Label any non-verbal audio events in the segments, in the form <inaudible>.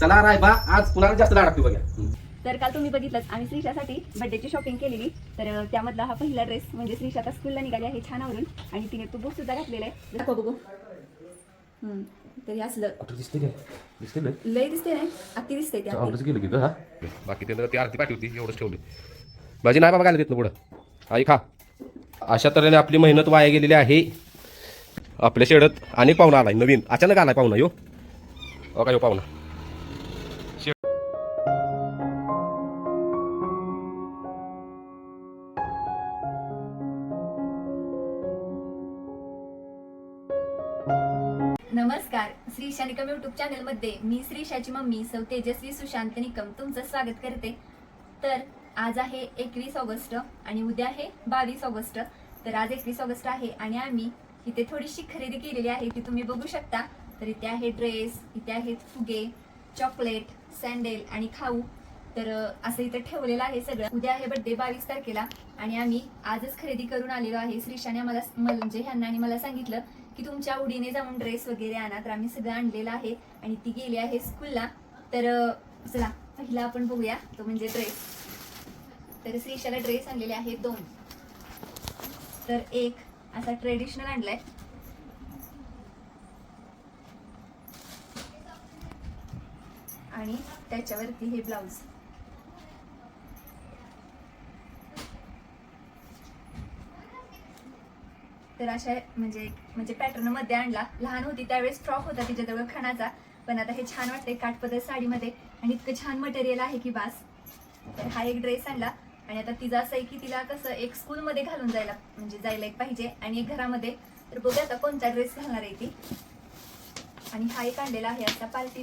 चला रायबा आज कुणाला जास्त लाडाकते बघा तर काल तुम्ही बघितलं आम्ही श्रीषासाठी बर्थडेची शॉपिंग केलेली. तर त्यामधला हा पहिला ड्रेस म्हणजे श्रीषा आता स्कूलला निघाली आहे छान आवरून. आणि तिने तो बुक सुद्धा घातलेला आहे. दाखव बघू. हम्म, तर हे असलं दिसते काय दिसते ना? लय दिसते नाही? दिसते गेलं की हा? बाकी ती आरती एवढंच ठेवली. नाही बाबा घालत ना पुढं. आई खा. अशा तऱ्हेने आपली मेहनत वाया गेलेली आहे. आपल्या शेडत अनेक पाहुणा आलाय नवीन. अचानक आलाय पाहुणा यो. अ का यो पाहुणा? श्रीशा निकम युट्यूब चॅनलमध्ये मी श्रीशाची मम्मी सौ तेजस्वी सुशांत निकम तुमचं स्वागत करते. तर आज आहे एकवीस ऑगस्ट आणि उद्या आहे बावीस ऑगस्ट. तर आज एकवीस ऑगस्ट आहे आणि आम्ही इथे थोडीशी खरेदी केलेली आहे ती तुम्ही बघू शकता. तर इथे आहे ड्रेस इथे आहेत फुगे चॉकलेट सँडेल आणि खाऊ. तर असं इथं ठेवलेलं आहे सगळं. उद्या आहे बड्डे बावीस तारखेला आणि आम्ही आजच खरेदी करून आलेलो आहे. श्रीशाने आम्हाला म्हणजे ह्यांना आणि मला सांगितलं की तुमच्या आवडीने जाऊन ड्रेस वगैरे आणा. तर आम्ही सगळं आणलेलं आहे आणि ती गेली आहे स्कूलला तर चला पहिला आपण बघूया तो म्हणजे ड्रेस तर श्रीशाला ड्रेस आणलेले आहेत दोन. तर एक असा ट्रेडिशनल आणलाय. आणि त्याच्यावरती हे ब्लाऊज तर अशा म्हणजे म्हणजे पॅटर्नमध्ये आणला. लहान होती त्यावेळेस फ्रॉक होता तिच्याजवळ खणाचा. पण आता हे छान वाटते काठपदर साडीमध्ये. आणि इतकं छान मटेरियल आहे की बास. तर हा एक ड्रेस आणला. आणि आता तिचं असं आहे की तिला कसं एक स्कूलमध्ये घालून जायला म्हणजे जायला एक पाहिजे आणि एक घरामध्ये. तर बघूया आता कोणता ड्रेस घालणार आहे ती. आणि हा एक आणलेला आहे आता पार्टी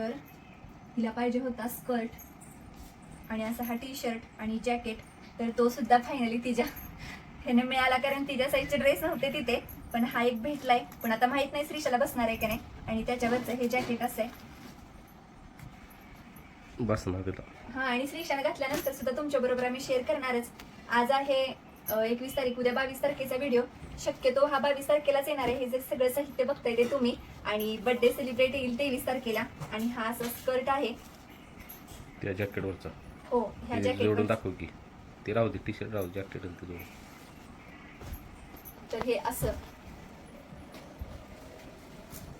तर तिला पाहिजे होता स्कर्ट आणि असा हा टी शर्ट आणि जॅकेट. तर तो सुद्धा फायनली तिच्या ह्याने मिळाला कारण तिच्या साईजचे ड्रेस नव्हते तिथे पण हा एक भेटलाय. पण आता माहीत नाही श्रीशाला बसणार आहे का नाही. आणि त्याच्यावरचं हे जॅकेट असं आहे. बस ना तिथं. हा आणि श्रीशाने घातल्यानंतर सुद्धा तुमच्या बरोबर आम्ही शेअर करणारच. आज आहे एकवीस तारीख उद्या बावीस तारखेचा व्हिडिओ शक्यतो हा बावीस तारखेलाच येणार आहे. हे जे सगळं साहित्य बघताय ते तुम्ही. आणि बर्थडे सेलिब्रेट येईल तेवीस तारखेला. आणि हा असं स्कर्ट आहे. त्या जॅकेटवरचा हो ह्या जोडून जॅकेट दाखव की. ते राहू दे टी शर्ट राहू जॅकेट ते जोडून. तर हे असं.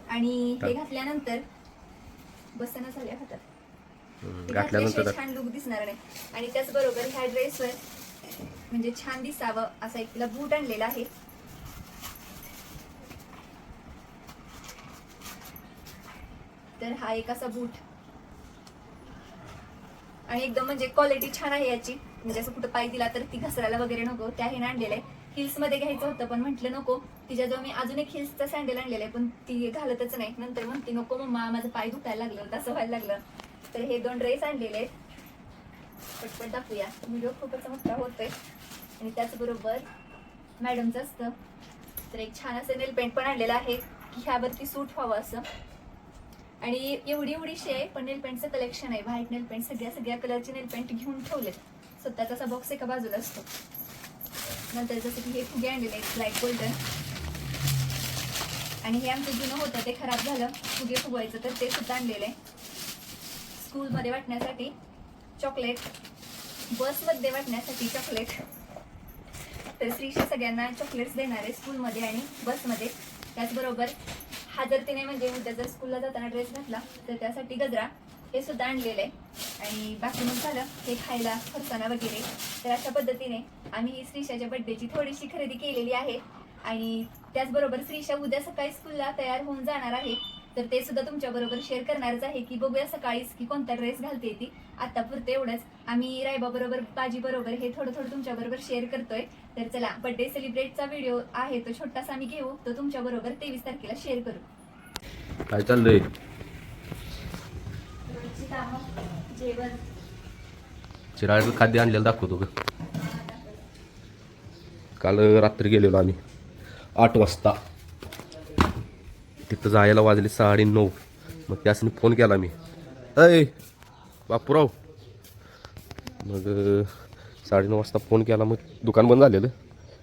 आणि हे. घातल्यानंतर बसना झाल्या हातात. घातल्यानंतर छान लुक दिसणार नाही. आणि त्याचबरोबर ह्या ड्रेसवर म्हणजे छान दिसावं असा एक तिला बूट आणलेला आहे. तर हा एक असा बूट आणि एकदम म्हणजे क्वालिटी छान आहे याची. म्हणजे असं कुठं पाय दिला तर ती घसरायला वगैरे नको. त्या हे आणलेलं आहे. हिल्समध्ये घ्यायचं होतं पण म्हटलं नको. तिच्याजवळ मी अजून एक हिल्सचा सँडल आणलेला आहे पण ती घालतच नाही. नंतर म्हणते नको मम्मा माझं पाय दुखायला लागलं. तसं व्हायला लागलं. तर हे दोन ड्रेस आणलेले आहेत. पटपट दाखवूया. व्हिडिओ खूपच मोठा होतोय. आणि त्याचबरोबर मॅडमचं असतं. तर एक छान असं नेल पेंट पण आणलेलं आहे की ह्यावरती सूट व्हावं असं. आणि एवढी एवढीशी आहे पण नेल पेंटचं कलेक्शन आहे. व्हाईट नेल पेंट सगळ्या सगळ्या कलरचे नेल पेंट घेऊन ठेवलेत. स्वतःचा असा बॉक्स एका बाजूला असतो. नंतर जसं की हे फुगे आणलेले आहेत ब्लॅक गोल्डन आणि हे आमचं जुनं होतं ते खराब झालं. फुगे फुगवायचं तर ते सुद्धा आणलेलं आहे. स्कूलमध्ये वाटण्यासाठी चॉकलेट. बसमध्ये वाटण्यासाठी चॉकलेट. तर श्रीशा सगळ्यांना चॉकलेट्स देणार आहे स्कूलमध्ये आणि बसमध्ये. त्याचबरोबर हा जर तिने म्हणजे उद्या जर स्कूलला जाताना ड्रेस घातला तर त्यासाठी गजरा हे सुद्धा आणलेलं आहे. आणि बाकी मग झालं हे खायला फरसाना वगैरे. तर अशा पद्धतीने आम्ही ही श्रीशाच्या बड्डेची थोडीशी खरेदी केलेली आहे. आणि त्याचबरोबर श्रीशा उद्या सकाळी स्कूलला तयार होऊन जाणार आहे. तर ते सुद्धा तुमच्या बरोबर शेअर करणारच आहे की बघूया सकाळीच की कोणता ड्रेस घालते ती. आता पुरते एवढंच. आम्ही रायबा बरोबर बाजी बरोबर हे थोडं थोडं तुमच्या बरोबर शेअर करतोय. तर चला बर्थडे सेलिब्रेटचा व्हिडिओ आहे तो छोटासा आम्ही घेऊ. तो तुमच्या बरोबर तेवीस तारखेला शेअर करू. काय चाललंय? जेवण. चिराळचं खाद्य आणलेलं दाखवतो काल रात्री गेलेलो आम्ही. आठ वाजता. तिथं जायला वाजले साडे नऊ. मग त्यासनी फोन केला मी. अय बापूराव. मग साडेनऊ वाजता फोन केला मग दुकान बंद झालेलं.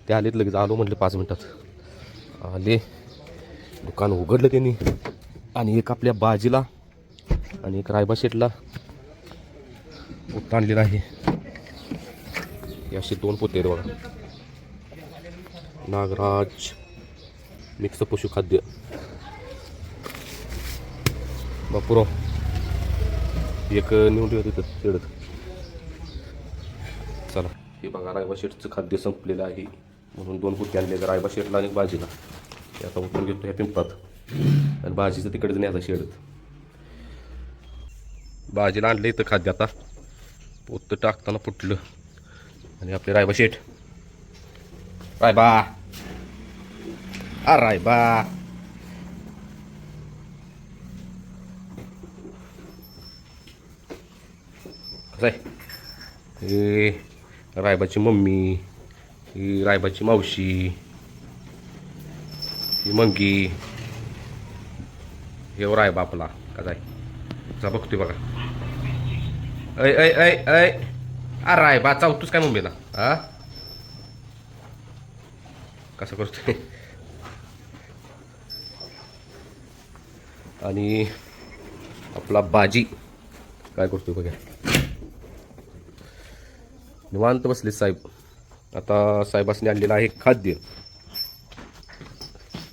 ते आलेत लगेच. आलो म्हटलं पाच मिनटात. आले. दुकान उघडलं त्यांनी. आणि एक आपल्या बाजीला आणि एक रायबा शेटला पोत आणलेला आहे. असे दोन पोते आहेत बघा. नागराज मिक्स पशुखाद्य. बापुराव. एक नेऊन होती तिथं तेवढं चला. हे बघा रायबा शेटचं खाद्य संपलेलं आहे. म्हणून दोन पुट्टे आणले रायबा शेटला आणि भाजीला. ते आता उतरून घेतो ह्या पिंपात. आणि भाजीचं तिकडेच न्यायचं शेडत. भाजीला आणलं इथं खाद्य आता. पोत टाकताना फुटलं. आणि आपले रायबा शेठ. रायबा. आ रायबा. कसं आहे हे रायबाची मम्मी ही रायबाची मावशी ही मंगी हे रायबा आपला कसा आहे जा बघतोय बघा ऐ ऐ ऐ ऐ आ रायबा चावतोच काय मम्मीला हा कसं करतोय आणि आपला बाजी काय करतोय बघा निवांत बसले साहेब. आता साहेबासने आणलेलं आहे खाद्य.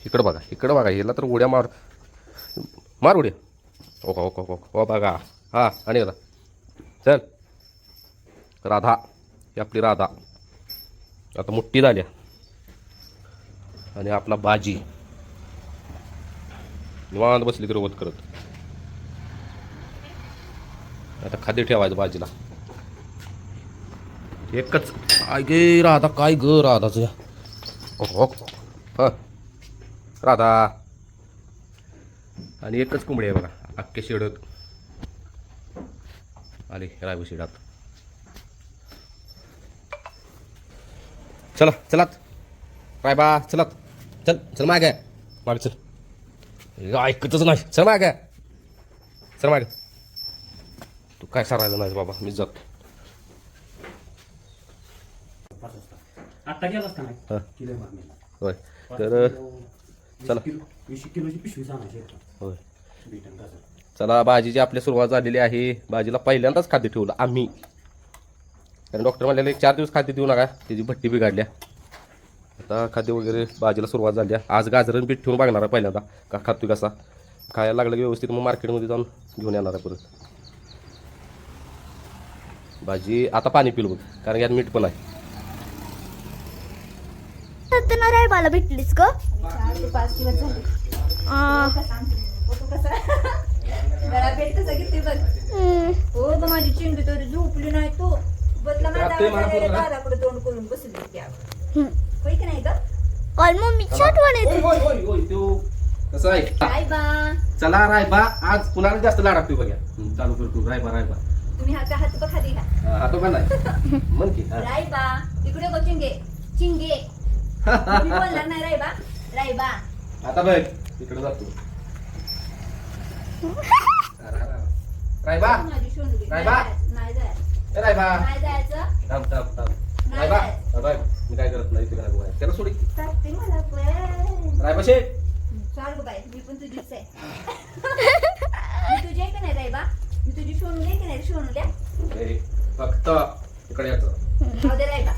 इकडं बघा इकडं बघा हिला तर उड्या मार मार उड्या. ओका ओका ओका ओ हो बघा. हा आणि आता चल. राधा ही आपली राधा. आता मुठ्ठी झाल्या. आणि आपला बाजी. निवांत बसली तर वत करत. आता खाद्य ठेवायचं बाजीला. एकच. काय गे राधा काय ग राधाच हो ह. राधा. आणि एकच कोंबडी आहे बघा अख्खे शेडत आले रायबू शेडात. चला चलात. रायबा चलात. चल चल मागे. मागे चल. ऐकतच नाही. चल मागे. चल मागे. तू काय सरायचं नाही बाबा मी जातो. आत्ता गेलास का नाही. किलो मागणीला होय तर चला. वीस किलोची पिशवी आणायची आहे. होय बीटन गाजर. चला भाजीची आपली सुरुवात झालेली आहे भाजीला पहिल्यांदाच खाद्य ठेवलं आम्ही कारण डॉक्टर म्हणलेलं एक चार दिवस खाद्य देऊ नका त्याची भट्टी बिघडल्या आता खाद्य वगैरे भाजीला सुरुवात झाली आहे. आज गाजरन बीट ठेवून बघणार आहे पहिल्यांदा का खातोय कसा खायला लागलं की व्यवस्थित मग मार्केटमध्ये जाऊन घेऊन येणार आहे परत भाजी आता पाणी पिलं बघ कारण यात मीठ पण आहे नाही मला भेटलीस ग. चार ते पाच दिवस झाले. हो ग माझी चिंडी तरी झोपली नाही तो. बदला. दादाकडे तोंड करून बसली त्या होय की नाही ग? कॉल आठवण येते कसं आहे? चला रायबा आज कुणाला जास्त लाड लागतोय बघा चालू करतो. रायबा रायबा तुम्ही हात हात खाली का हा तो पण नाही? <laughs> म्हण की. हा. राय बा. इकडे बघ चिंगे. चिंगे. मी बोलणार नाही राय बा राय बा आता बघ इकडे जातो रायबा माझी. नाही जायचं ए रायबा. नाही जायचं? थांब थांब थांब. नाही रायबा जायचं. हा, बघ मी काय करत नाही तिकडे बघा त्याला सोडी. चालते मला पण. रायबा शेठ चाल गं बाई मी पण तुझीच आहे मी तुझी आहे का नाही राय बा मी तुझी शोनू दे की नाही शोनू द्या ए, फक्त इकडे यायचं राहू दे राय बा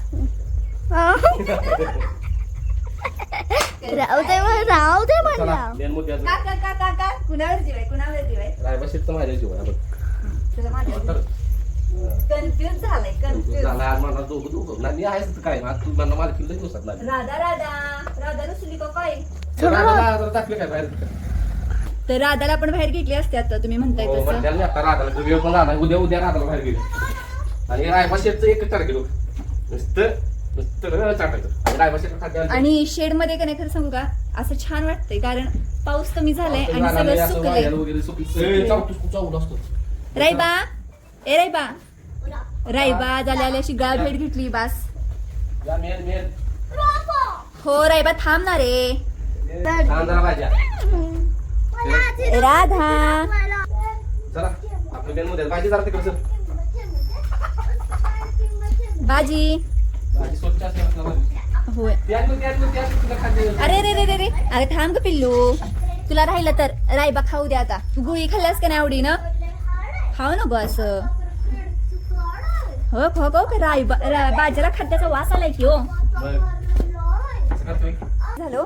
राहू दे मग, राहू दे चला म्हणला मेन मुद्द्याचं का का का का का कुणावर जीव आहे कुणावर जीव आहे रायबा शेठ तर माझ्या जीव आहे बघ तुझा माझ्या तर, कन्फ्युज झालाय कन्फ्युज झाला आज मला दोघं दोघं नाही आहेच काय आज तू मला मला किल्लं दिवसात लागली. राधा राधा. राधा रुसली का काय? टाकलं बाहेर? तर राधाला आपण बाहेर घेतली असते आता तुम्ही म्हणताय हो, तसं. आता राधाला तो वेळ पण झाला उद्या उद्या राधाला बाहेर गेली. आणि रायबा शेठचं एकच नुसतं नुसतं रं चाटायचं. आणि रायबा शेडमध्ये का नाही खरं सांगू का? असं छान वाटतंय कारण पाऊस कमी झालाय आणि सगळं सुकलंय. वगैरे सुकलं चावतोस खूप चावलं असतो रायबा ए रायबा. रायबा झाल्या अशी गाळ भेट घेतली बास. हो रायबा थांबणार रे. छान जरा भाज्या राधा. चला मध्ये भाजी जरा तिकडे भाजी. भाजी स्वच्छ भाजी. होय. तुला खाद्य अरे रे रे रे रे. अरे थांब ग पिल्लू. तुला राहिलं तर. रायबा खाऊ दे आता. तू गुळी खाल्ल्यास का नाही आवडीनं? खाऊ नको असं. हो हो हो का रायबा रा- बाजाला खाद्याचा वास आलाय की हो. झालो?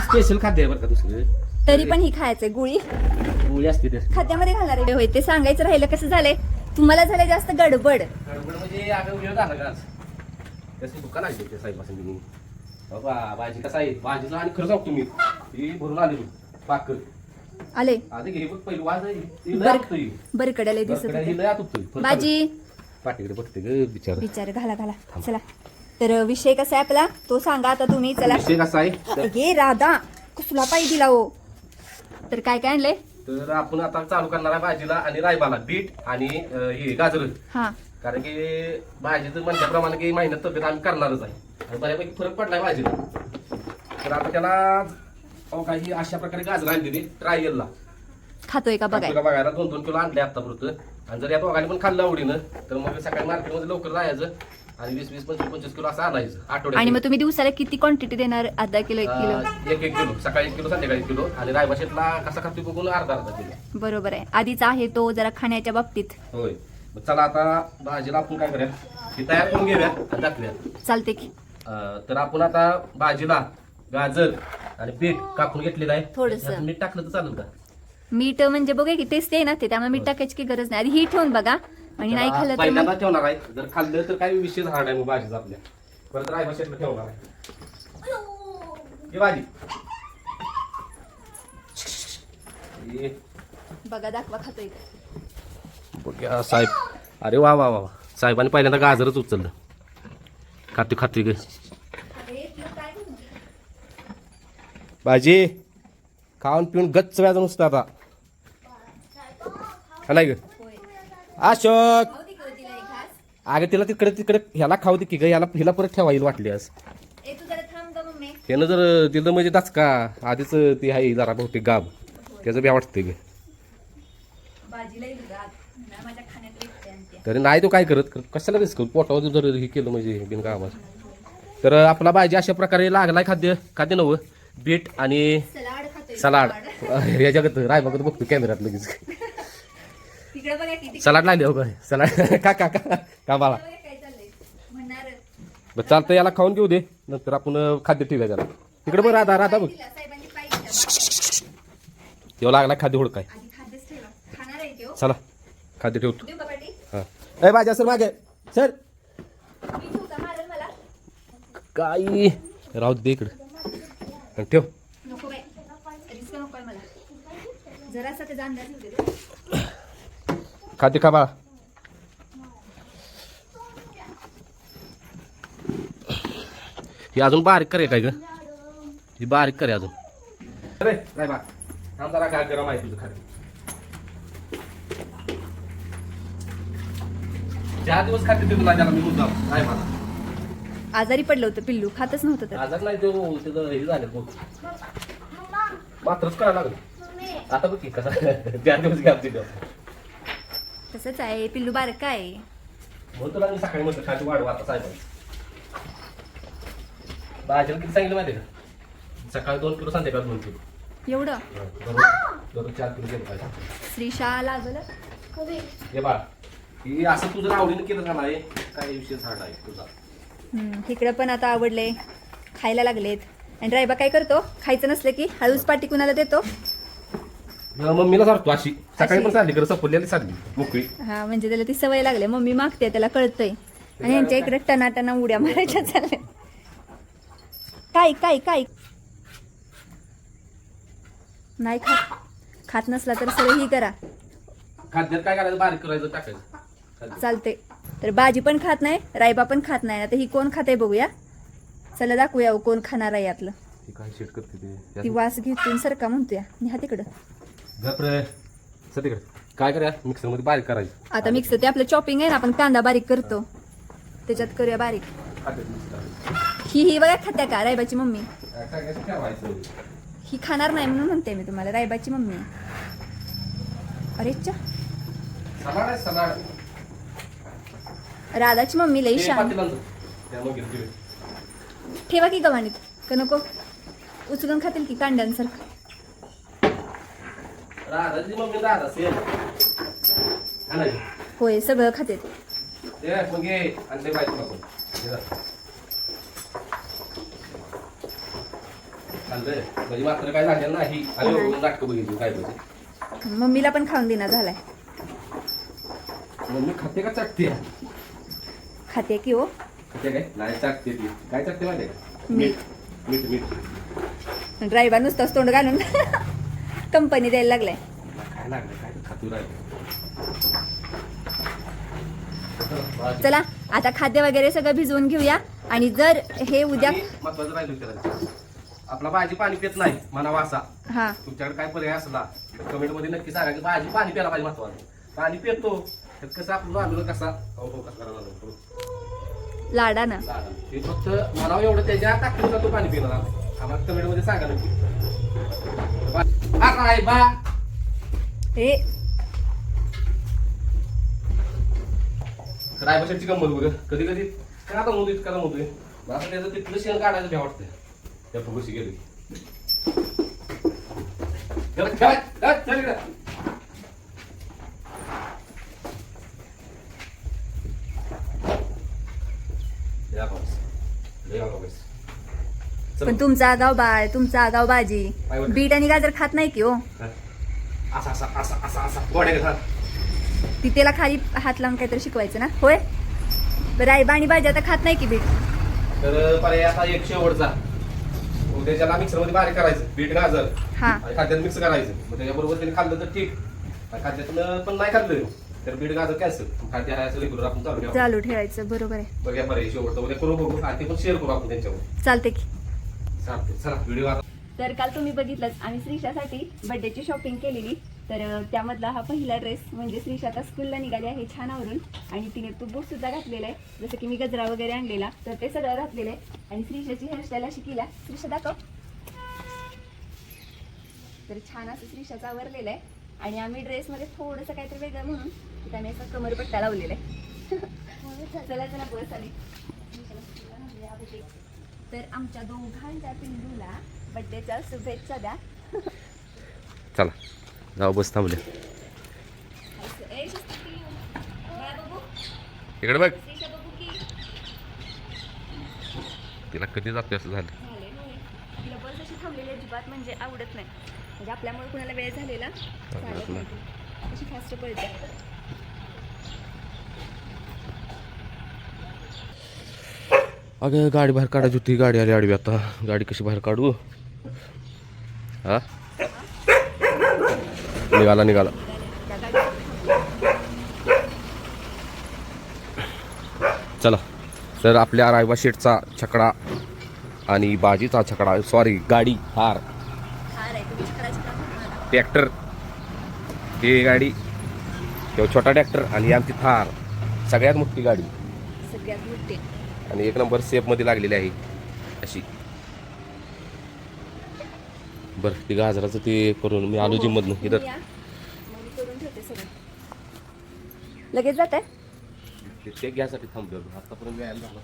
स्पेशल खाद्य आहे बरं का दुसरं. तरी पण ही खायचंय गुळी. गोळी असते त्याची. खाद्यामध्ये घालणार आहे. होय ते सांगायचं राहिलं कसं झालंय? तुम्हाला झालं जास्त गडबड. गडबड म्हणजे अगं वेळ झाला का आज. त्याचं दुकान आहे ते साहेबाचं मी बाबा भाजी कसं आहे? भाजीला आणि खरं सांगतो मी. ही भरून आली पाकर आले? आधी घे बघ पहिली वाज. बरकड्याला दिसत भाजी पाठीकडे बघते ग बिचार. विचार घाला घाला. चला. तर विषय कसा आहे आपला? तो सांगा आता तुम्ही. चला. विषय कसा आहे? राधा. कसला पायी दिला हो? तर काय काय आणलंय? तर आपण आता चालू करणार आहे भाजीला आणि रायबाला. बीट आणि अं, हे गाजर. हा. कारण की भाजीचं म्हणल्याप्रमाणे की महिन्यात तब्येत आम्ही करणारच आहे. आणि बऱ्यापैकी फरक पडलाय भाजीला. तर आता त्याला अहो काही अशा प्रकारे गाजर आणलेली ट्रायलला खातोय का बघाय? बघायला. दोन दोन किलो आणले आतापर्यंत. आणि जर या दोघांनी पण खाल्लं आवडीनं तर मग सकाळी मार्केटमध्ये लवकर जायचं आणि वीस वीस पंचवीस पंचवीस किलो असं आणायचं आणि मग तुम्ही दिवसाला किती क्वांटिटी देणार अर्धा किलो एक किलो? एक एक किलो. सकाळी एक किलो संध्याकाळी एक किलो. आणि रायबा शेतला कसा खातोय बघून अर्धा अर्धा किलो. बरोबर आहे. आधीच आहे तो जरा खाण्याच्या बाबतीत. होय. मग चला आता भाजीला आपण काय करूया? ती तयार करून घेऊया आणि दाखवूया. चालते की. अं, तर आपण आता भाजीला गाजर आणि पीठ कापून घेतलेलं आहे. थोडंसं. त्यात मीठ टाकलं तर चालेल का? मीठ म्हणजे बघा की टेस्ट आहे ना ते त्यामुळे मीठ टाकायची की गरज नाही. आधी ही ठेवून बघा. आणि नाही खाल्लं तर पहिल्यांदा मग ठेवणार आहे. जर खाल्लं तर काही विशेष हार्ड आहे मग भाजीचा आपल्या. परत रायबा शेतला ठेवणार आहे. ही भाजी. हे बघा दाखवा खातोय. बघा साहेब. अरे वा वा वा वा. साहेबांनी पहिल्यांदा गाजरच उचललं. खाते खाते ग. भाजी खाऊन पिऊन गच्च व्याज नुसतं आता. हा नाही ग. अशोक. अगं तिला तिकडे तिकडे ह्याला खाऊ दे की ग याला हिला परत ठेवा येईल वाटली आज. त्यानं जर दिलं म्हणजे का आधीच ती आहे जरा बहुतेक गाब त्याचं बी वाटतंय ग. तरी नाही तो काय करत करत कशाला रिस्क पोटावर जर हे केलं म्हणजे बिनकामाचं तर आपला भाजी अशा प्रकारे लागलाय खाद्य खाद्य नवं. बीट आणि सलाड खातोय. सलाड. या जगत राय बघत बघतो कॅमेऱ्यात लगेच. सलाड लागले हो काय सलाड. <laughs> का का का? बरं चालतं याला खाऊन घेऊ दे. नंतर आपण खाद्य ठेवूया त्याला. तिकडे बघ राधा राधा बघ. तेव्हा लागला खाद्य होड काय आधी खाद्यच ठेवा खाणार आहे तो. चला खाद्य ठेवतो. देऊ हां. ए भाज्या सर मागे. सर. काही. राहू दे इकडं. ठेव. जरासा त्याचा अंदाज येऊ. खाते खा बाळा. ही अजून बारीक करे काय ग? ही बारीक करे अजून. अरे काय बा थांब जरा काय गरम आहे तुझं खरं चार दिवस खाते ते तुला त्याला मी मुद्दा काय मला आजारी पडलं होतं पिल्लू. खातच नव्हतं तर. आजार नाही तो त्याचं हे झालं बघ. मात्रच करायला लागलं. आता बघ की कसा <laughs> चार दिवस घ्या तिथं तसंच आहे पिल्लू बारक आहे. म्हणून तुला मी सकाळी म्हटलं खायची वाढवा आता साहेबांनी भाजीला किती सांगितलं माहिती आहे का? सकाळी दोन किलो संध्याकाळी दोन किलो. एवढं? दररोज दररोज चार किलो पाहिजे. श्रीशा लागलं हे बाळ ही असं तुझं आवडीनं केलं का नाही काही विषय आहे तुझा? हम्म, इकडं पण आता आवडले खायला लागलेत. आणि रायबा काय करतो? खायचं नसलं की हळूच पाटी कुणाला देतो? मम्मीला सारतो अशी सकाळी पण चालली खरं सपरलेली चालली मोकळी. हा म्हणजे त्याला ती सवय लागली. मम्मी मागते त्याला कळतंय. आणि यांच्या इकडे टना टना उड्या मारायच्या चालल्या. काय काय काय नाही खात. खात नसला तर सरळ ही करा. खाद्यात काय करायचं बारीक करायचं टाकायचं. चालते तर भाजी पण खात नाही रायबा पण खात नाही. आता ही कोण खाते बघूया. चला दाखवूया कोण खाणार आहे यातलं. ती वास घेतून सरका म्हणतोया. न्या तिकडं. गप्रे सर तिकडे. काय करूया मिक्सरमध्ये बारीक करायचं. आता मिक्सर ते आपलं चॉपिंग आहे ना आपण कांदा बारीक करतो. त्याच्यात करूया बारीक. खाद्यात mix करायचं. ही ही बघा खात्या का रायबाची मम्मी? काय काय काय ठेवायचं ही खाणार नाही म्हणून म्हणते मी तुम्हाला रायबाची मम्मी. अरे च्या सलाड आहे सलाड राधाची मम्मी लई ते. ठेवा की गव्हाणीत का नको? उचलून खातील की कांड्यांसारखं राधाची मम्मी राधा सेम हा नाही होय सगळं खाते ते. मग घे आणि ते पाहिजे नको. हे जा. खाल्लंय म्हणजे मात्र काय झालेलं नाही. आणि एवढं नाटकं बघितली काय पाहिजे मम्मीला पण खाऊन देणार झालाय. मम्मी खाते का चाटते? खाते की हो. खाते काय? नाही चाटते ती. काय चाटते माहिती आहे का? मीठ. मीठ मीठ मीठ. ड्रायव्हर नुसतंच तोंड घालून. <laughs> कंपनी द्यायला लागलाय काय लागलं. काय खातू राहिलं चला आता खाद्य वगैरे सगळं भिजवून घेऊया. आणि जर हे उद्या महत्वाचं राहिलं विचारायचं. आपला भाजी पाणी पित नाही म्हणा वासा. हा. तुमच्याकडे काय पर्याय असला कमेंटमध्ये नक्की सांगा की भाजी पाणी प्यायला पाहिजे महत्वाचं पाणी पितो. तर कसं आपण आणलं कसा? हो हो कसा लाडा ना. ते फक्त म्हणावं एवढं त्याच्या टाकून तो पाणी पिणार आम्हाला कमेंटमध्ये सांगा नक्की. बा- हा काय बा हे रायबाशाची गंमत बघ कधी कधी का दमवतो इतका दमवतोय मग आता त्याचं तिथलं शेण काढायचं भ्या वाटतंय. त्या फुगशी गेली. चल, चल, चल, चल इकडं. या पाऊस. लय आला पाऊस. चल. पण तुमचा आगाव बाळ तुमचा आगाव बाजी. काय बोलते? बीट आणि गाजर खात नाही की हो. असा असा असा असा असा. गोड्या घाल. ती त्याला खाली हात लावून काहीतरी शिकवायचं ना? होय? आई आणि भाजी आता खात नाही की बीट? तर पर्याय आता एक शेवटचा. उद्याच्याला मिक्सरमध्ये बारीक करायचं. बीट गाजर. हा. आणि खाद्यात मिक्स करायचं. मग त्याच्याबरोबर त्यांनी खाल्लं तर ठीक. आणि खाद्यातलं पण नाही खाल्लं. तर बीट गाजर कॅन्सल. खाद्य असं रेग्युलर आपण चालू ठेवा. चालू ठेवायचं. बरोबर आहे. बघूया पर्याय शेवटचा. उद्या करू बघू. आणि ते पण शेअर करू आपण त्यांच्यावर. चालते की. चालते चला व्हिडिओ तर काल तुम्ही बघितलंच आम्ही श्रीषासाठी बर्थडेची शॉपिंग केलेली. तर त्यामधला हा पहिला ड्रेस म्हणजे श्रीशा आता स्कूलला निघाली आहे छान आवरून आणि तिने तो बूट सुद्धा घातलेला आहे. जसं की मी गजरा वगैरे आणलेला तर ते सगळं घातलेलं आहे. आणि श्रीषाची हेअरस्टाईल अशी केला श्रीषा दाखव. तर छान असं श्रीशाचा आवरलेलं आहे. आणि आम्ही ड्रेसमध्ये थोडंसं काहीतरी वेगळं म्हणून त्याने आम्ही कमरपट्टा लावलेला आहे. <laughs> चला चला बस आली. तर आमच्या दोघांच्या पिंडूला बड्डेच्या शुभेच्छा द्या चला जाऊ बस थांबले. इकडे बघ. तिला कधी जाते असं झालं. तिला बस अशी थांबलेली अजिबात म्हणजे आवडत नाही म्हणजे आपल्यामुळे कुणाला वेळ झालेला. अशी फास्ट पळते अगं गाडी बाहेर काढायची होती. गाडी आली आडवी आता. गाडी कशी बाहेर काढू? हा? निघाला निघाला. चला. तर आपल्या रायबा शेटचा छकडा आणि बाजीचा छकडा. सॉरी गाडी हार. ट्रॅक्टर ही गाडी. किंवा छोटा ट्रॅक्टर आणि आमची थार. सगळ्यात मोठी गाडी. सगळ्यात मोठी. आणि एक नंबर सेफमध्ये लागलेली आहे अशी. बरं ती गाजराचं ते करून मी आलो जिममधनं इथं मी करून ठेवते सगळं. लगेच जात आहे ते घ्यायसाठी थांबलो आतापर्यंत व्यायाम झाला.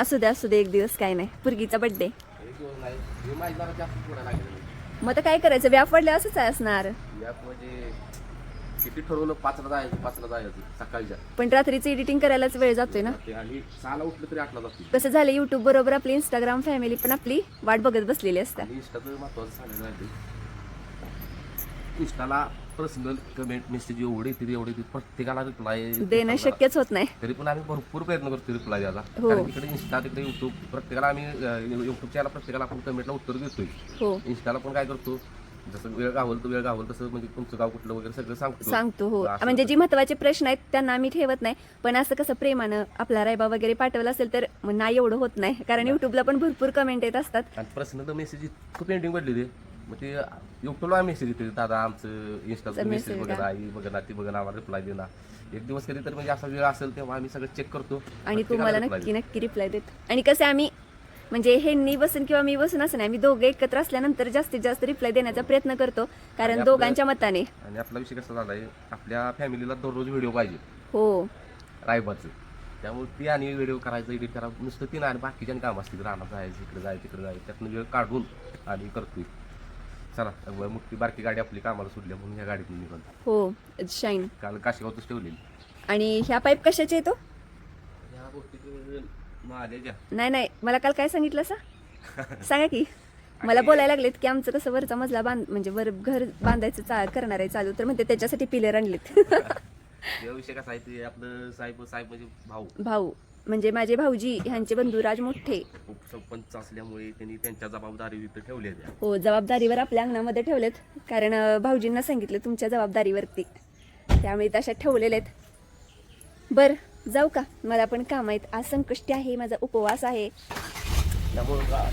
असू दे असू दे एक दिवस काय नाही. पुरगीचा बड्डे एक दिवस नाही. हे माझी जरा जास्त पुढे लागेल. मग तर काय करायचं? व्याप पडले असंच आहे असणार. यात म्हणजे किती ठरवलं पाचला जायचं पाचला जायचं सकाळच्या. पण रात्रीचं एडिटिंग करायलाच वेळ जातोय ना? ते आणि सहाला उठलं तरी आठला जातो कसं झालं युट्यूब बरोबर आपली इंस्टाग्राम फॅमिली पण आपली वाट बघत बसलेली असतात आणि इंस्टाचं महत्वाचं सांगायचं इंस्टाला पर्सनल कमेंट मेसेज एवढे तरी एवढे प्रत्येकाला रिप्लाय देणं शक्यच होत नाही. तरी पण आम्ही भरपूर प्रयत्न करतो रिप्लाय द्यायला. हो. कारण तिकडे इंस्टा तिकडे युट्यूब प्रत्येकाला आम्ही युट्यूब चॅनल प्रत्येकाला आपण कमेंटला उत्तर देतोय. हो. इंस्टाला पण काय करतो जसं वेळ गावल तर वेळ गावल तसं म्हणजे तुमचं गाव कुठलं वगैरे सगळं सांगतो. सांगतो हो. असं म्हणजे जे महत्त्वाचे प्रश्न आहेत त्यांना आम्ही ठेवत नाही. पण असं कसं प्रेमानं आपला रायबा वगैरे पाठवला असेल तर मग नाही एवढं होत नाही. कारण युट्यूबला पण भरपूर कमेंट येत असतात. आणि पर्सनल मेसेज इतकं पेंटिंग पडले ते मग ते युट्यूबला मेसेज येते दादा आमचं इंस्टाचं मेसेज बघा का? आई बघा ती बघा आम्हाला रिप्लाय देणार एक दिवस कधी तर म्हणजे असा वेळ असेल तेव्हा आम्ही सगळं चेक करतो. आणि प्रत्येकाला तुम्हाला reply नक्की नक्की रिप्लाय देतो. आणि कसं आम्ही म्हणजे ह्यांनी बसून किंवा मी बसून असं नाही. मी दोघे एकत्र असल्यानंतर जास्तीत जास्त रिप्लाय देण्याचा प्रयत्न करतो. कारण दोघांच्या मताने. आणि आपला विषय कसा झालाय आपल्या फॅमिलीला दररोज व्हिडिओ पाहिजे. हो. रायबाचं. त्यामुळे ती आणि व्हिडिओ करायचं एडिट करा. नुसतं ती आणि बाकीच्या काम असतील रानात जायचं इकडे जायचं तिकडे जायचं. त्यातनं वेळ काढून आणि करतोय. चला त्यामुळे मोठी बारकी गाडी आपली कामाला सुटल्या म्हणून ह्या गाडीतून निघालो. हो शाईन काल काशीगावतच ठेवलेली. आणि ह्या पाईप कशाचे येतो ह्या गोष्टी माझ्या नाही नाही. मला काल काय सांगितलं सा <laughs> सांगा की. मला बोलायला लागलेत की आमचं कसं वरचा मजला बांध म्हणजे वर घर बांधायचं चा करणार आहे चालू. तर म्हणते त्याच्यासाठी पिलर आणलेत. <laughs> भाऊ. म्हणजे माझे भाऊजी ह्यांचे बंधू राज मोठे. उपसरपंच असल्यामुळे त्यांनी त्यांच्या जबाबदारी हो जबाबदारीवर आपल्या अंगणामध्ये ठेवलेत. कारण भाऊजींना सांगितलं तुमच्या जबाबदारीवरती. त्यामुळे तशा ठेवलेले आहेत. बर. जाऊ का? मला पण काम आहेत आज संकष्टी आहे माझा उपवास आहे. त्यामुळं का-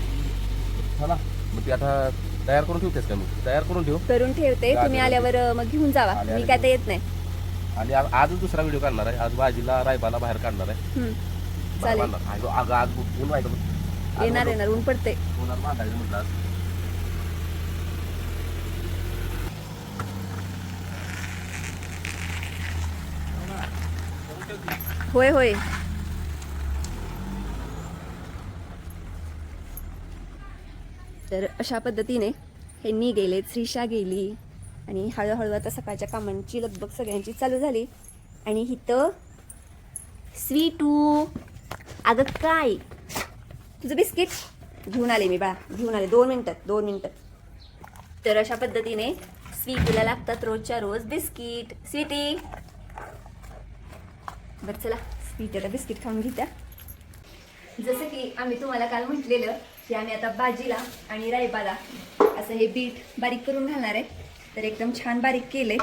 चला मग ते आता तयार करून ठेवतेस का मग? तयार करून ठेव. करून ठेवते. तुम्ही आल्यावर अं, मग घेऊन जावा. मी काय ते येत नाही. आणि आज आजच दुसरा व्हिडिओ काढणार आहे. आज बाजीला रायबाला बाहेर काढणार आहे. हम्म. चालेल. बांधणार. आज आज आज ऊन व्हायचं बघ. आज येणार येणार. ऊन पडते उन्हात बांधायचं म्हटलं आज. होय होय. तर अशा पद्धतीने ह्यांनी गेले श्रीषा गेली आणि हळूहळू आता सकाळच्या कामांची लगबग सगळ्यांची चालू झाली. आणि इथं स्वीटू अगं काय? तुझं बिस्किट? घेऊन आले मी बाळा घेऊन आले दोन मिनटात दोन मिनटात तर अशा पद्धतीने स्वीटूला लागतात रोजच्या रोज बिस्किट. स्वीटी! बरं चला स्वीट बिस्किट खाऊन घेत्या जसं की आम्ही तुम्हाला काल म्हटलेलं की आम्ही आता बाजीला आणि रायबाला असं हे बीट बारीक करून घालणार आहे. तर एकदम छान बारीक केले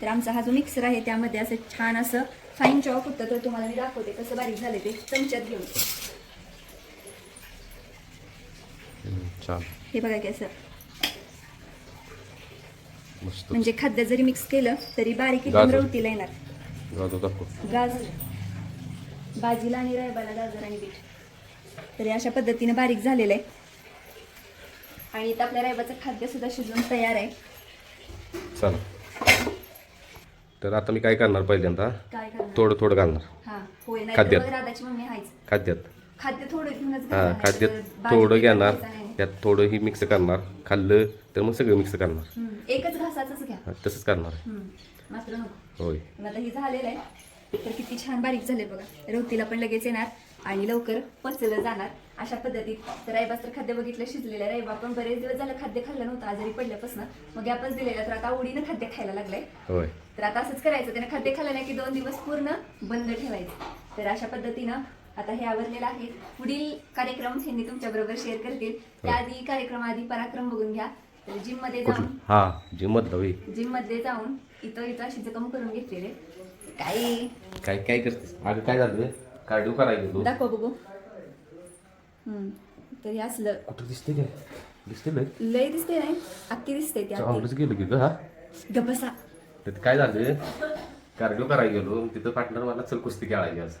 तर आमचा हा जो मिक्सर आहे त्यामध्ये असं छान असं फाईन चॉप होतं. तर तुम्हाला मी दाखवते कसं बारीक झाले ते चमच्यात घेऊन. हे बघा की असं. म्हणजे खाद्य जरी मिक्स केलं तरी बारीक एकदम. रवतीला येणार. गाजर दाखव गाजर. बाजीला आणि रायबाला गाजर आणि बीट. तर अशा पद्धतीने बारीक झालेलं आहे. आणि इथं आपल्या रायबाचं खाद्य सुद्धा शिजवून तयार आहे. चला. तर आता मी काय करणार पहिल्यांदा? थोडं थोडं घालणार. खाद्यात. खाद्यात. खाद्य थोडं घेऊनच हा खाद्यात थोडं घेणार. त्यात थोडं ही मिक्स करणार. खाल्लं तर मग सगळं मिक्स करणार. एकच हा, तसंच करणार. मात्र नको. होय. आता ही झालेलं आहे. तर किती छान बारीक झाले बघा. रवतीला पण लगेच येणार आणि लवकर पचलं जाणार अशा पद्धतीत. तर रायबाच तर खाद्य बघितलं शिजलेलं रायबा पण बरेच दिवस झालं खाद्य खाल्लं नव्हतं आजारी पडल्यापासून. मग गॅपच दिलेला तर आता आवडीनं खाद्य खायला लागलंय. होय. तर आता असंच करायचं. त्याने खाद्य खाल्लं नाही की दोन दिवस पूर्ण बंद ठेवायचं. तर अशा पद्धतीनं आता हे आवरलेलं आहे. पुढील कार्यक्रम ह्यांनी तुमच्या बरोबर शेअर करतील. त्याआधी कार्यक्रम आधी पराक्रम बघून घ्या. तर जिममध्ये जाऊन हा जिम मधलं होय. जिममध्ये जाऊन इथं इथं अशी जखम करून घेतलेले. काही काय काय करतेस? अगं काय झालं कार्डिओ करायला गेलो दाखव बघू. हम्म. तर हे असलं. कुठं दिसते काय? दिसते लय. लय दिसते नाही अख्खी दिसते ती अख्खी. चांगलंच गेलो की ग हा? गबसा तर काय झालं कार्डिओ करायला गेलो तिथं पार्टनर मला चल कुस्ती खेळायची आज.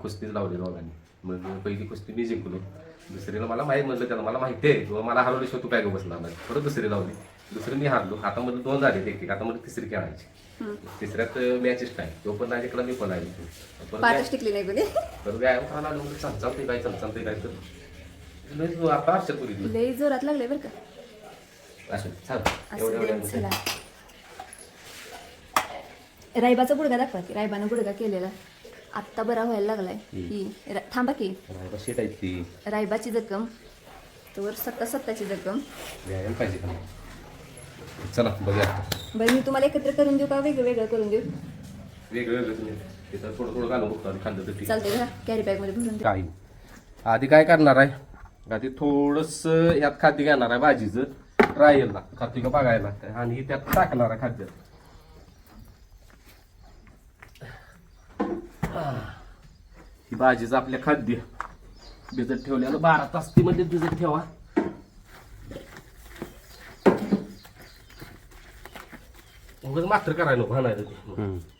कुस्तीच लावली दोघांनी. मग पहिली कुस्ती मी जिंकलो. दुसरीला मला माहीत म्हणलं त्याला मला माहिती आहे किंवा मला हरवल्याशिवाय तू काय गं बसणार नाही. परत दुसरी लावली. दुसरी मी हारलो. आता मध्ये दोन झाले एक एक. आता मध्ये तिसरी खेळायची तिसऱ्यात मॅचेस काय? तो पण नाही जिंकला मी पण आहे टिकली नाही कोणी? तर व्यायाम म्हणजे काय काय तर. आता आश्चर्य लय जोरात लागले बरं का? असं चाल एवढ्या रायबाचा गुडगा दाखवा की रायबानं गुडगा केलेला. आत्ता बरा व्हायला लागलाय. ही थांबा की. रायबाची जखम तर सत्ता सत्ताची जखम. व्यायाम पाहिजे चला बघूया. बरं मी तुम्हाला एकत्र करून देऊ का? वेगळं वेगळं करून देऊ? वेगळं वेगळं तुम्ही तिथं थोडं थोडं घालून बघतो आणि खाल्लं तर ठीक चालतंय का कॅरी बॅगमध्ये भरून देऊ. काही आधी काय करणार आहे? आधी थोडस यात खाद्य घेणार आहे भाजीचं. राहील खाद्य का बघायला आणि हे त्यात टाकणार आहे खाद्य. ही भाजीचं आपल्या खाद्य. भिजत ठेवल्यानं बारा तास ती मध्ये भिजत ठेवा. उगाच मात्र करायला नको हाणायला ते.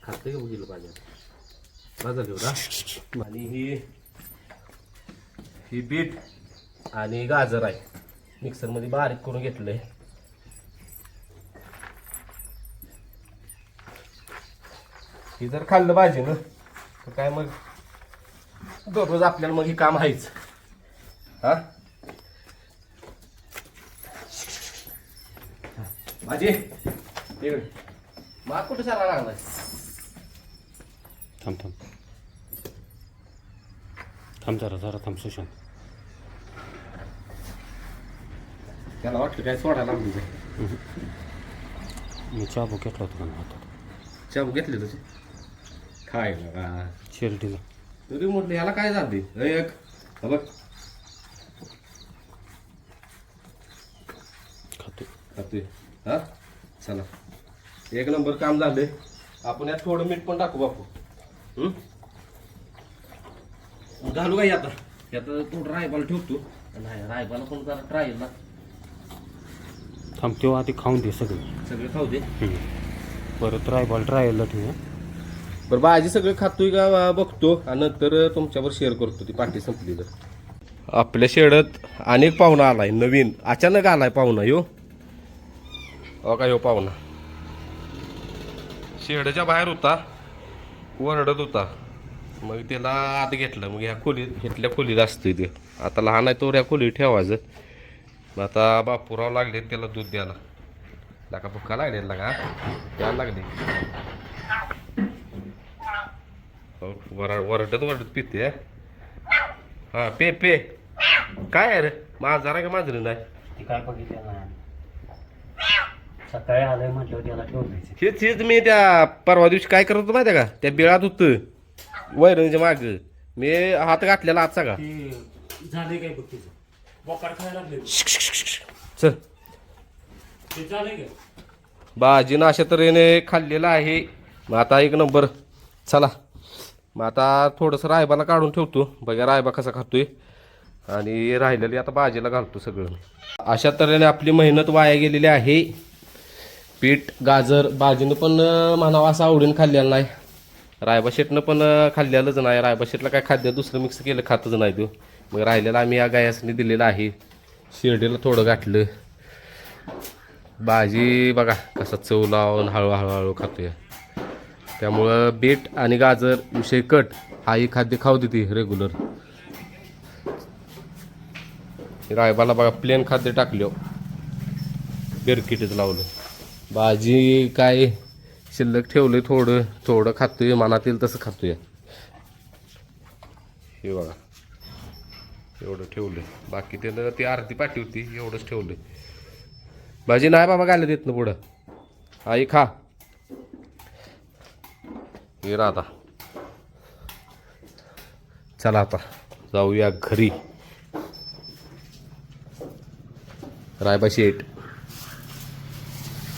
खाते का बघितलं पाहिजे माझा घेऊ ना. आणि ही ही बीट आणि गाजर आहे. मिक्सरमध्ये बारीक करून घेतलंय. ही जर खाल्लं पाहिजे ना तर काय मग? दररोज आपल्याला मग हे काम आहेच. हा? भाजी. इकडे माग कुठे सारा लागलाय? थांब थांब. थांब जरा जरा थांब सुशांत. त्याला वाटलं काय सोडायला लागली मी चाबू घेतला होता का हातात. चाबू घेतले तुझे खायला का शिर्डीला. तरी म्हटलं याला काय झाले एक. हा बघ. खातो खातोय. हा? चला. एक नंबर काम झाले आपण यात थोडं मीठ पण टाकू बापू. हं? घालू काय आता? यात थोडं रायबाला ठेवतो. नाही रायबाला पण जरा ट्रायल ना. थांब तेव्हा आधी खाऊन दे सगळं. सगळे खाऊ दे. परत रायबॉल ट्रायलला ठेवूया बरं भाजी सगळं खातोय का बघतो. आणि नंतर तुमच्यावर शेअर करतो. ती पाठी संपली तर आपल्या शेडत अनेक पाहुणा आलाय नवीन. अचानक आलाय पाहुणा यो. अहो का यो पाहुणा? शेडच्या बाहेर होता. वरडत होता. मग त्याला आत घेतलं. मग ह्या खोलीत घेतल्या खोलीत असतो ते. आता लहान आहे तो या खोलीत ठेवायचं. मग आता बापूराव लागले त्याला दूध द्यायला. लका भुका लागले लागा द्यायला लागले. वर वरडत वरडत पिते हा? पे पे. काय आहे रे? माझा का माझं नाही? काय बघितलं नाही. सकाळी आलंय म्हटल्यावर त्याला हेच हेच मी त्या परवा दिवशी काय करत होतो माहिती का? त्या बिळात होतं. वैरणीच्या माग. मी हात घातलेला आत सगळा. ते काय बघ तिचं. बोकाड खायला लागले चल. ते झाले का भाजीनं अशा तऱ्हेने खाल्लेलं आहे. मग आता एक नंबर. चला. मग आता थोडंसं रायबाला काढून ठेवतो. बघा रायबा कसा खातोय. आणि राहिलेली आता भाजीला घालतो सगळं अशा तऱ्हेने आपली मेहनत वाया गेलेली आहे. पीठ गाजर भाजीनं पण म्हणावं असं आवडीनं खाल्लेलं नाही. रायबा शेटनं पण खाल्लेलंच नाही. रायबा शेटला काय खाद्य दुसरं मिक्स केलं खातच नाही तो मग राहिलेलं आम्ही या गायासनी दिलेलं आहे. शिर्डीला थोडं गाठलं भाजी बघा कसा चव लावून हळूहळू हळू खातोय. त्यामुळं बीट आणि गाजर विषय कट. हाही खाद्य खाऊ देते रेग्युलर रायबाला बघा प्लेन खाद्य टाकलं. बिरकिटीच लावलं. भाजी काय शिल्लक ठेवलं थोडं थोडं खातोय मनात येईल तसं खातोय. हे बघा. एवढं ठेवलं बाकी त्यानं ती अर्धी पाठी होती एवढंच ठेवलं भाजी नाही बाबा घालत येत ना पुढं. आई खा. हे राधा. चला आता जाऊया घरी. रायबा शेठ